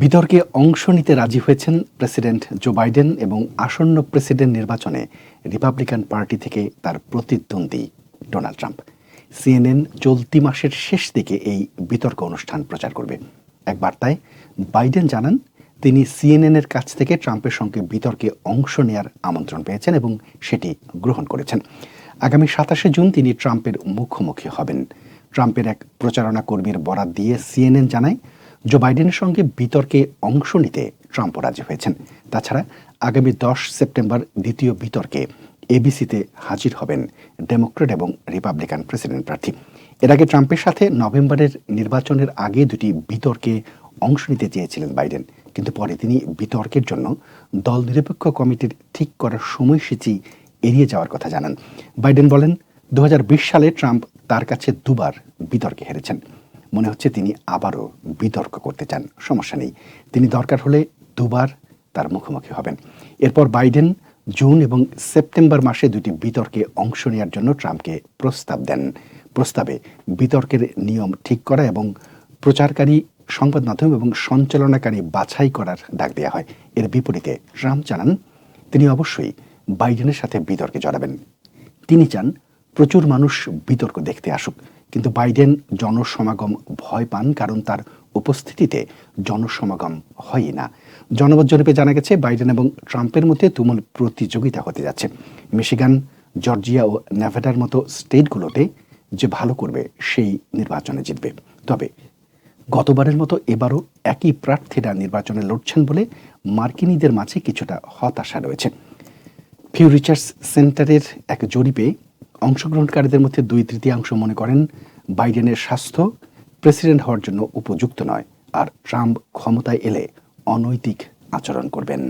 বিতর্কে অংশ নিতে রাজি হয়েছেন প্রেসিডেন্ট জো বাইডেন এবং আসন্ন প্রেসিডেন্ট নির্বাচনে রিপাবলিকান পার্টি থেকে তার প্রতিদ্বন্দ্বী ডোনাল্ড ট্রাম্প। সিএনএন চলতি মাসের শেষ দিকে এই বিতর্ক অনুষ্ঠান প্রচার করবে। এক বার্তায়, বাইডেন জানান, তিনি সিএনএনের কাছ থেকে ট্রাম্পের সঙ্গে বিতর্কে অংশ নেয়ার আমন্ত্রণ পেয়েছেন এবং সেটি গ্রহণ করেছেন। আগামী সাতাশে জুন তিনি ট্রাম্পের মুখোমুখি হবেন। ট্রাম্পের এক প্রচারণা কর্মীর বরাত দিয়ে সিএনএন জানায় জো বাইডেনের সঙ্গে বিতর্কে অংশ নিতে ট্রাম্প রাজি হয়েছেন। তাছাড়া আগামী দশ সেপ্টেম্বর দ্বিতীয় বিতর্কে এবিসিতে হাজির হবেন ডেমোক্রেট এবং রিপাবলিকান প্রেসিডেন্ট প্রার্থী। এর আগে ট্রাম্পের সাথে নভেম্বরের নির্বাচনের আগে দুটি বিতর্কে অংশ নিতে চেয়েছিলেন বাইডেন। কিন্তু পরে তিনি বিতর্কের জন্য দল নিরপেক্ষ কমিটির ঠিক করার সময়সূচি এড়িয়ে যাওয়ার কথা জানান। বাইডেন বলেন, দু হাজার বিশ সালে ট্রাম্প তার কাছে দুবার বিতর্কে হেরেছেন। মনে হচ্ছে তিনি আবারও বিতর্ক করতে চান। সমস্যা নেই। তিনি দরকার হলে দুবার তার মুখোমুখি হবেন। এরপর বাইডেন জুন এবং সেপ্টেম্বর মাসে দুটি বিতর্কে অংশ নেওয়ার জন্য ট্রাম্পকে প্রস্তাব দেন। প্রস্তাবে বিতর্কের নিয়ম ঠিক করা এবং প্রচারকারী, সংবাদ মাধ্যম এবং সঞ্চালনাকারী বাছাই করার ডাক দেওয়া হয়। এর বিপরীতে ট্রাম্প জানান, তিনি অবশ্যই বাইডেনের সাথে বিতর্কে জড়াবেন। তিনি চান প্রচুর মানুষ বিতর্ক দেখতে আসুক। কিন্তু বাইডেন জনসমাগম ভয় পান কারণ তার উপস্থিতিতে জনসমাগম হয়ই না। জনমত জরিপে জানা গেছে, বাইডেন এবং ট্রাম্পের মধ্যে তুমুল প্রতিযোগিতা হতে যাচ্ছে। মিশিগান, জর্জিয়া ও নেভাডার মতো স্টেটগুলোতে যে ভালো করবে, সেই নির্বাচনে জিতবে। তবে গতবারের মতো এবারও একই প্রার্থীরা নির্বাচনে লড়ছেন বলে মার্কিনীদের মাঝে কিছুটা হতাশা রয়েছে। ফিউ রিচার্স সেন্টারের এক জরিপে অংশগ্রহণকারীদের মধ্যে দুই তৃতীয়াংশ মনে করেন বাইডেনের স্বাস্থ্য প্রেসিডেন্ট হওয়ার জন্য উপযুক্ত নয়, আর ট্রাম্প ক্ষমতায় এলে অনৈতিক আচরণ করবেন।